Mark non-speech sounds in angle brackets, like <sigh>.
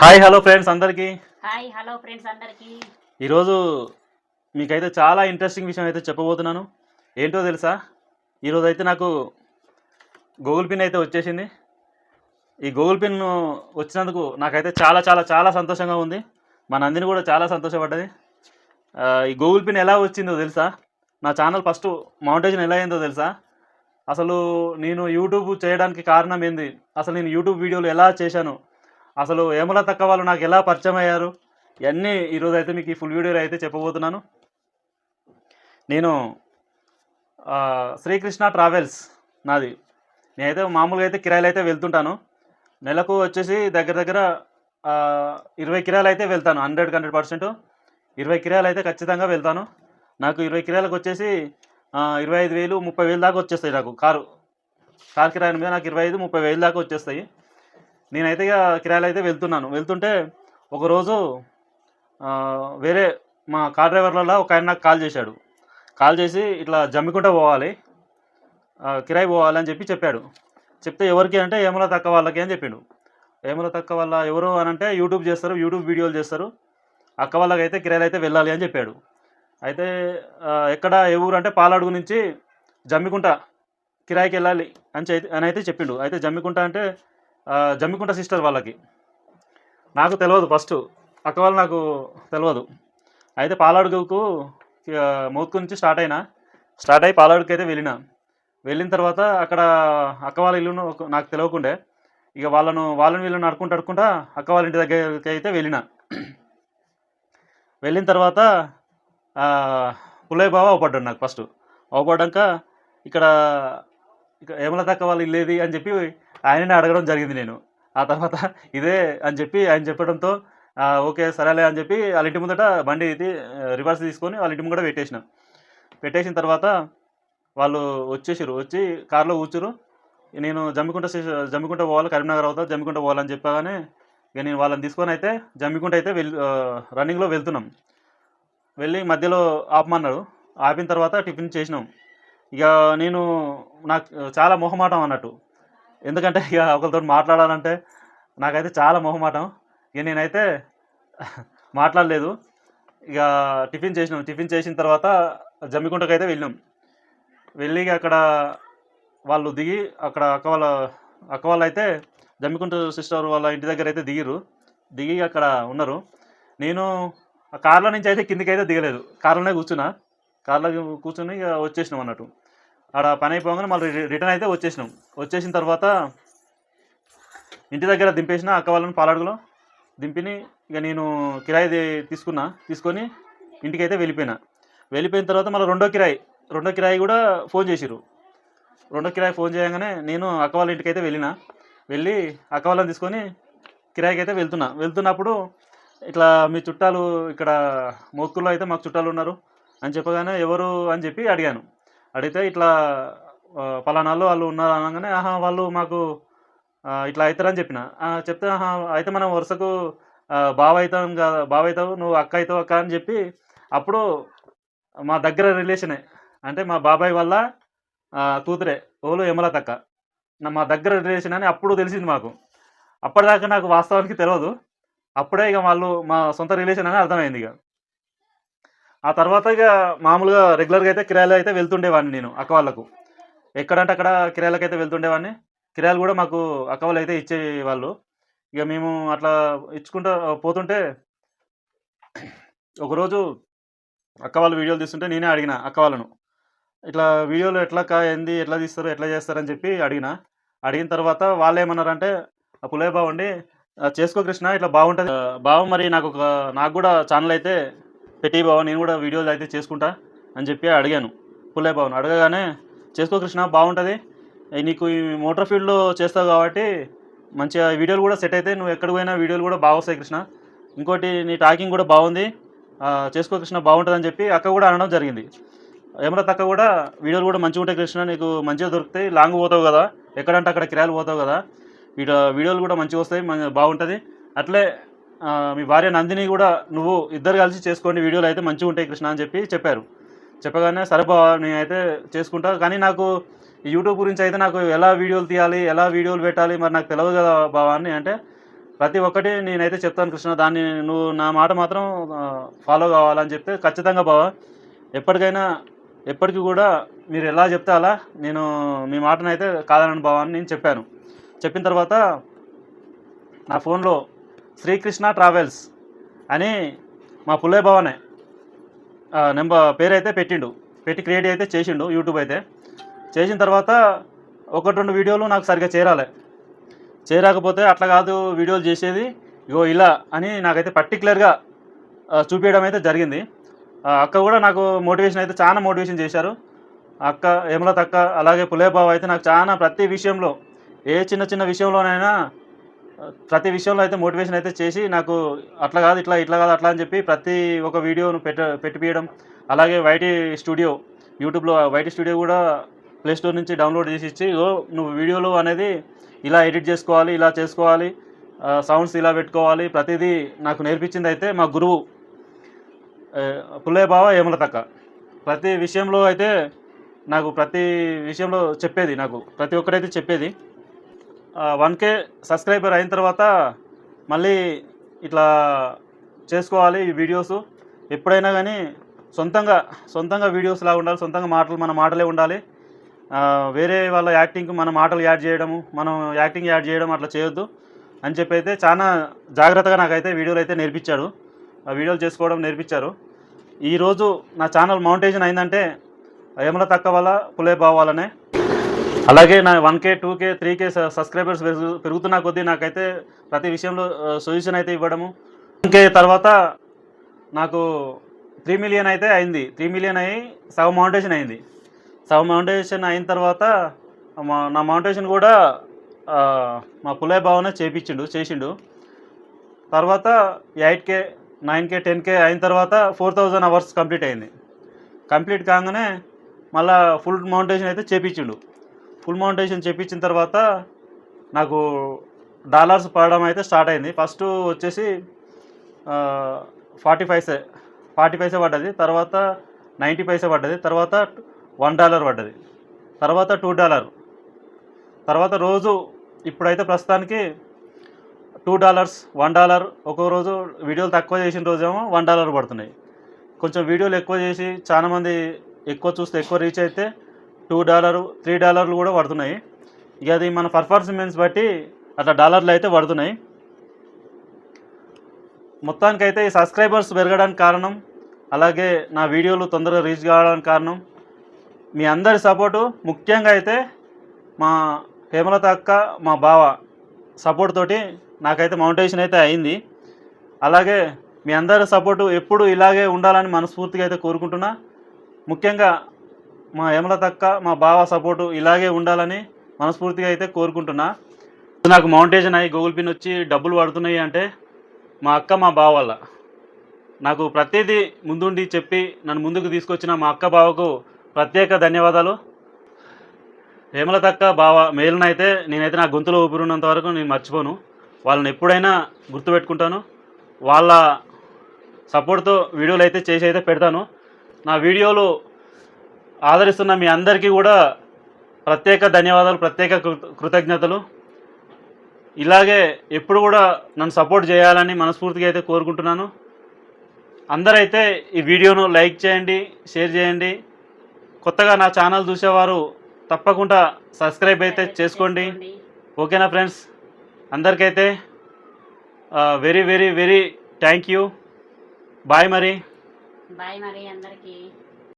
Hi hello friends అందరికీ. Hi hello friends అందరికీ. ఈరోజు మీకైతే చాలా ఇంట్రెస్టింగ్ విషయం అయితే చెప్పబోతున్నాను. ఏంటో తెలుసా? ఈరోజు అయితే నాకు గూగుల్ పిన్ అయితే వచ్చేసింది. ఈ గూగుల్ పిన్ వచ్చినందుకు నాకైతే చాలా చాలా చాలా సంతోషంగా ఉంది. మా నందిని కూడా చాలా సంతోషపడ్డది. ఈ గూగుల్ పిన్ ఎలా వచ్చిందో తెలుసా? నా ఛానల్ ఫస్ట్ మౌంటేషన్ ఎలా అయిందో తెలుసా? అసలు నేను యూట్యూబ్ చేయడానికి కారణం ఏంది? అసలు నేను యూట్యూబ్ వీడియోలు ఎలా చేశాను? అసలు ఏమల తక్క వాళ్ళు నాకు ఎలా పరిచయం అయ్యారు? ఇవన్నీ ఈరోజు అయితే మీకు ఈ ఫుల్ వీడియోలో అయితే చెప్పబోతున్నాను. నేను శ్రీకృష్ణ ట్రావెల్స్ నాది. నేనైతే మామూలుగా అయితే కిరాయిలు అయితే వెళ్తుంటాను. నెలకు వచ్చేసి దగ్గర దగ్గర ఇరవై కిరాయిలు అయితే వెళ్తాను. హండ్రెడ్కి హండ్రెడ్ పర్సెంట్ ఇరవై కిరాయిలు అయితే ఖచ్చితంగా వెళ్తాను. నాకు ఇరవై కిరాయిలకు వచ్చేసి ఇరవై ఐదు వేలు ముప్పై వేలు దాకా వచ్చేస్తాయి నాకు. కారు కార్ కిరాయి మీద నాకు ఇరవై ఐదు ముప్పై వేలు దాకా వచ్చేస్తాయి. నేనైతే ఇక కిరాయిలు అయితే వెళ్తున్నాను. వెళ్తుంటే ఒకరోజు వేరే మా కార్ డ్రైవర్లలో ఒక ఆయన నాకు కాల్ చేశాడు. కాల్ చేసి ఇట్లా జమ్మికుంట పోవాలి కిరాయి పోవాలి అని చెప్పి చెప్పాడు. చెప్తే ఎవరికి అంటే ఏమల తక్క వాళ్ళకి అని చెప్పిండు. ఏమల తక్క వాళ్ళ ఎవరు అని అంటే యూట్యూబ్ చేస్తారు యూట్యూబ్ వీడియోలు చేస్తారు. అక్క వాళ్ళకి అయితే కిరాయిలు అయితే వెళ్ళాలి అని చెప్పాడు. అయితే ఎక్కడ ఏ ఊరు అంటే పాలాడుగు నుంచి జమ్మికుంట కిరాయికి వెళ్ళాలి అని అని అయితే చెప్పిండు. అయితే జమ్మికుంట అంటే జమ్మికుంట సిస్టర్ వాళ్ళకి. నాకు తెలియదు ఫస్ట్. అక్క వాళ్ళు నాకు తెలియదు అయితే పాలాడుగుకు మౌత్కు మోత్కు నుంచి స్టార్ట్ అయినా స్టార్ట్ అయ్యి పాలాడుకి అయితే వెళ్ళిన. వెళ్ళిన తర్వాత అక్కడ అక్క వాళ్ళ ఇల్లును నాకు తెలియకుండే ఇక వాళ్ళను వాళ్ళని వీళ్ళని అడుకుంటూ అడుకుంటా అక్క వాళ్ళ ఇంటి దగ్గరికి అయితే వెళ్ళిన. వెళ్ళిన తర్వాత పుల్లయ్య బావ అవపడ్డాడు నాకు ఫస్ట్. అవపడ్డాక ఇక్కడ ఇక వాళ్ళు ఇల్లేది అని చెప్పి ఆయననే అడగడం జరిగింది నేను. ఆ తర్వాత ఇదే అని చెప్పి ఆయన చెప్పడంతో ఓకే సరేలే అని చెప్పి వాళ్ళ ఇంటి ముందట బండి ఇది రివర్స్ తీసుకొని వాళ్ళ ఇంటి కూడా పెట్టేసిన. పెట్టేసిన తర్వాత వాళ్ళు వచ్చేసారు వచ్చి కారులో కూర్చురు నేను జమ్మికుంట స్టేషన్ జమ్మికుంట పోవాలి కరీంనగర్ అవుతా జమ్మికుంట పోవాలని చెప్పగానే ఇక నేను వాళ్ళని తీసుకొని అయితే జమ్మికుంట అయితే వెళ్ రన్నింగ్లో వెళ్తున్నాం. వెళ్ళి మధ్యలో ఆపమన్నాడు. ఆపిన తర్వాత టిఫిన్ చేసినాం. ఇక నేను నాకు చాలా మొహమాటం అన్నట్టు. ఎందుకంటే ఇక ఒకరితో మాట్లాడాలంటే నాకైతే చాలా మొహమాటం. ఇక నేనైతే <laughs> మాట్లాడలేదు. ఇక టిఫిన్ చేసినాం. టిఫిన్ చేసిన తర్వాత జమ్మికుంటకు అయితే వెళ్ళినాం. వెళ్ళి ఇక అక్కడ వాళ్ళు దిగి అక్కడ అక్క వాళ్ళ అక్క వాళ్ళు అయితే జమ్మికుంట సిస్టర్ వాళ్ళ ఇంటి దగ్గర అయితే దిగిరు దిగి అక్కడ ఉన్నారు. నేను ఆ కార్లో నుంచి అయితే కిందికి అయితే దిగలేదు. కార్లోనే కూర్చున్నా. కార్లో కూర్చుని ఇక వచ్చేసినాం అన్నట్టు. ఆడ పని అయిపోగానే మళ్ళీ రిటర్న్ అయితే వచ్చేసినాం. వచ్చేసిన తర్వాత ఇంటి దగ్గర దింపేసిన అక్క వాళ్ళని పాలాడుగులో దింపిని ఇక నేను కిరాయి తీసుకున్నా. తీసుకొని ఇంటికి అయితే వెళ్ళిపోయినా. వెళ్ళిపోయిన తర్వాత మళ్ళీ రెండో కిరాయి రెండో కిరాయి కూడా ఫోన్ చేసిరు రెండో కిరాయి ఫోన్ చేయగానే నేను అక్క వాళ్ళ ఇంటికి అయితే వెళ్ళిన. వెళ్ళి అక్క వాళ్ళని తీసుకొని కిరాయికి అయితే వెళ్తున్నా. వెళ్తున్నప్పుడు ఇట్లా మీ చుట్టాలు ఇక్కడ మోత్కుల్లో అయితే మాకు చుట్టాలు ఉన్నారు. అని చెప్పగానే ఎవరు అని చెప్పి అడిగాను. అడిగితే ఇట్లా ఆ, పలానాళ్ళు వాళ్ళు ఉన్నారు అనగానే ఆహా వాళ్ళు మాకు ఇట్లా అవుతారని చెప్పిన. చెప్తే ఆహా అయితే మనం వరుసకు బావ అవుతాం కదా బావ అవుతావు నువ్వు అక్క అవుతావు అక్క అని చెప్పి అప్పుడు మా దగ్గర రిలేషనే అంటే మా బాబాయ్ వల్ల కూతురే ఓలు యమల తక్క నా మా దగ్గర రిలేషన్ అని అప్పుడు తెలిసింది మాకు. అప్పటిదాకా నాకు వాస్తవానికి తెలియదు అప్పుడే ఇక వాళ్ళు మా సొంత రిలేషన్ అని అర్థమైంది ఇక. ఆ తర్వాత ఇక మామూలుగా రెగ్యులర్గా అయితే కిరాయిలు అయితే వెళ్తుండేవాడిని నేను అక్క వాళ్ళకు. ఎక్కడంటే అక్కడ కిరాయిలకు అయితే వెళ్తుండేవాడిని కిరాయిలు కూడా మాకు అక్క వాళ్ళు అయితే ఇచ్చేవాళ్ళు. ఇక మేము అట్లా ఇచ్చుకుంటూ పోతుంటే ఒకరోజు అక్క వాళ్ళు వీడియోలు తీస్తుంటే నేనే అడిగిన అక్క వాళ్ళను. ఇట్లా వీడియోలు ఎట్లా ఏంది ఎట్లా తీస్తారు ఎట్లా చేస్తారని చెప్పి అడిగిన. అడిగిన తర్వాత వాళ్ళు ఏమన్నారంటే ఆ పులయ్య బావండి చేసుకో కృష్ణ ఇట్లా బాగుంటుంది. బావ మరి నాకు ఒక నాకు కూడా ఛానల్ అయితే పెట్టి బావ నేను కూడా వీడియోలు అయితే చేసుకుంటా అని చెప్పి అడిగాను. పుల్లయ్య బావను. అడగగానే చేసుకో కృష్ణ బాగుంటుంది నీకు ఈ మోటార్ ఫీల్డ్లో చేస్తావు కాబట్టి మంచిగా వీడియోలు కూడా సెట్ అయితే నువ్వు ఎక్కడికి పోయినా వీడియోలు కూడా బాగా వస్తాయి కృష్ణ. ఇంకోటి నీ టాకింగ్ కూడా బాగుంది చేసుకో కృష్ణ బాగుంటుందని చెప్పి అక్క కూడా అనడం జరిగింది. ఏమన్నా అక్క కూడా వీడియోలు కూడా మంచిగా ఉంటాయి కృష్ణ నీకు మంచిగా దొరుకుతాయి. లాంగ్ పోతావు కదా ఎక్కడంటే అక్కడ కిరాయిలు పోతావు కదా వీడియో వీడియోలు కూడా మంచిగా వస్తాయి బాగుంటుంది అట్లే మీ భార్య నందిని కూడా నువ్వు ఇద్దరు కలిసి చేసుకోండి వీడియోలు అయితే మంచిగా ఉంటాయి కృష్ణ అని చెప్పి చెప్పారు. చెప్పగానే సరే బావ నేనైతే చేసుకుంటా. కానీ నాకు యూట్యూబ్ గురించి అయితే నాకు ఎలా వీడియోలు తీయాలి ఎలా వీడియోలు పెట్టాలి మరి నాకు తెలియదు కదా బావా అని. అంటే ప్రతి ఒక్కటి నేనైతే చెప్తాను కృష్ణ దాన్ని నువ్వు నా మాట మాత్రం ఫాలో కావాలని చెప్తే ఖచ్చితంగా బావా. ఎప్పటికైనా ఎప్పటికీ కూడా మీరు ఎలా చెప్తే అలా నేను మీ మాటనైతే కాదనని బావా అని నేను చెప్పాను. చెప్పిన తర్వాత నా ఫోన్లో శ్రీకృష్ణ ట్రావెల్స్ అని మా పుల్లయ్య బావనే నెంబర్ పేరైతే పెట్టిండు. పెట్టి క్రియేట్ అయితే చేసిండు యూట్యూబ్ అయితే. చేసిన తర్వాత ఒకటి రెండు వీడియోలు నాకు సరిగ్గా చేరాలి. చేరకపోతే అట్లా కాదు వీడియోలు చేసేది ఇగో ఇలా అని నాకైతే పర్టికులర్గా చూపించడం అయితే జరిగింది. అక్క కూడా నాకు మోటివేషన్ అయితే చాలా మోటివేషన్ చేశారు. అక్క హేమలత అక్క అలాగే పులే అయితే నాకు చాలా ప్రతి విషయంలో ఏ చిన్న చిన్న విషయంలోనైనా ప్రతి విషయంలో అయితే మోటివేషన్ అయితే చేసి నాకు అట్లా కాదు ఇట్లా ఇట్లా కాదు అట్లా అని చెప్పి ప్రతి ఒక వీడియోను పెట్ట పెట్టిపియడం అలాగే వైటీ స్టూడియో యూట్యూబ్లో వైటీ స్టూడియో కూడా ప్లే స్టోర్ నుంచి డౌన్లోడ్ చేసి ఇచ్చి ఓ నువ్వు వీడియోలు అనేది ఇలా ఎడిట్ చేసుకోవాలి ఇలా చేసుకోవాలి సౌండ్స్ ఇలా పెట్టుకోవాలి ప్రతిదీ నాకు నేర్పించింది అయితే మా గురువు పుల్లయ్య బావ ఏమలతక్క ప్రతి విషయంలో అయితే నాకు ప్రతి విషయంలో చెప్పేది నాకు ప్రతి ఒక్కరైతే చెప్పేది. వన్ కే సబ్స్క్రైబర్ అయిన తర్వాత మళ్ళీ ఇట్లా చేసుకోవాలి ఈ వీడియోస్. ఎప్పుడైనా కానీ సొంతంగా సొంతంగా వీడియోస్ లాగా ఉండాలి సొంతంగా మాటలు మన మాటలే ఉండాలి. వేరే వాళ్ళ యాక్టింగ్కి మన మాటలు యాడ్ చేయడము మనం యాక్టింగ్ యాడ్ చేయడం అట్లా చేయొద్దు అని చెప్పి అయితే చాలా జాగ్రత్తగా నాకైతే వీడియోలు అయితే నేర్పించాడు. ఆ వీడియోలు చేసుకోవడం నేర్పించారు. ఈరోజు నా ఛానల్ మౌంటేషన్ అయిందంటే యమల తక్క వల్ల పులే బావ వల్లనే అలాగే నా one K two K three K subscribers పెరుగు పెరుగుతున్న కొద్దీ నాకైతే ప్రతి విషయంలో సొల్యూషన్ అయితే ఇవ్వడము. వన్ కే తర్వాత నాకు త్రీ మిలియన్ అయితే అయింది. త్రీ మిలియన్ అయ్యి సగం మౌంటేషన్ అయింది. సగం మౌంటేషన్ అయిన తర్వాత మా నా మౌంటేషన్ కూడా మా పుల్లయ్య బావనే చేపించిండు చేసిండు. తర్వాత eight K nine K ten K అయిన తర్వాత ఫోర్ థౌజండ్ అవర్స్ కంప్లీట్ అయింది. కంప్లీట్ కాగానే మళ్ళీ ఫుల్ మౌంటేషన్ అయితే చేపించిండు. ఫుల్ మౌంటేషన్ చేపించిన తర్వాత నాకు డాలర్స్ పడడం అయితే స్టార్ట్ అయింది. ఫస్ట్ వచ్చేసి ఫార్టీ పైసే ఫార్టీ పైసే పడ్డది. తర్వాత నైంటీ పైసే పడ్డది. తర్వాత వన్ డాలర్ పడ్డది. తర్వాత టూ డాలర్. తర్వాత రోజు ఇప్పుడైతే ప్రస్తుతానికి టూ డాలర్స్ వన్ డాలర్ ఒక్కో రోజు వీడియోలు తక్కువ చేసిన రోజేమో వన్ డాలర్ పడుతున్నాయి. కొంచెం వీడియోలు ఎక్కువ చేసి చాలామంది ఎక్కువ చూస్తే ఎక్కువ రీచ్ అయితే టూ డాలర్ త్రీ డాలర్లు కూడా పడుతున్నాయి. ఇక అది మన పర్ఫార్మెన్స్ బట్టి అట్లా డాలర్లు అయితే పడుతున్నాయి. మొత్తానికైతే ఈ సబ్స్క్రైబర్స్ పెరగడానికి కారణం అలాగే నా వీడియోలు తొందరగా రీచ్ కావడానికి కారణం మీ అందరి సపోర్టు ముఖ్యంగా అయితే మా హేమలత అక్క మా బావ సపోర్ట్ తోటి నాకైతే మౌంటేషన్ అయితే అయింది. అలాగే మీ అందరి సపోర్టు ఎప్పుడు ఇలాగే ఉండాలని మనస్ఫూర్తిగా అయితే కోరుకుంటున్నా. ముఖ్యంగా మా హేమలత తక్క మా బావ సపోర్టు ఇలాగే ఉండాలని మనస్ఫూర్తిగా అయితే కోరుకుంటున్నా. నాకు మౌంటేషన్ అయ్యి గూగుల్ పిన్ వచ్చి డబ్బులు పడుతున్నాయి అంటే మా అక్క మా బావ వల్ల. నాకు ప్రతిదీ ముందుండి చెప్పి నన్ను ముందుకు తీసుకొచ్చిన మా అక్క బావకు ప్రత్యేక ధన్యవాదాలు. హేమలతక్క బావ మేలునైతే నేనైతే నా గొంతులో ఊపిరినంత వరకు నేను మర్చిపోను. వాళ్ళని ఎప్పుడైనా గుర్తుపెట్టుకుంటాను. వాళ్ళ సపోర్ట్తో వీడియోలు అయితే చేసి అయితే పెడతాను. నా వీడియోలు ఆదరిస్తున్న మీ అందరికీ కూడా ప్రత్యేక ధన్యవాదాలు ప్రత్యేక కృతజ్ఞతలు. ఇలాగే ఎప్పుడు కూడా నన్ను సపోర్ట్ చేయాలని మనస్ఫూర్తిగా అయితే కోరుకుంటున్నాను. అందరైతే ఈ వీడియోను లైక్ చేయండి షేర్ చేయండి. కొత్తగా నా ఛానల్ చూసేవారు తప్పకుండా సబ్స్క్రైబ్ అయితే చేసుకోండి. ఓకేనా friends? అందరికైతే very very very thank you. Bye మరి. బాయ్ మరి అందరికీ.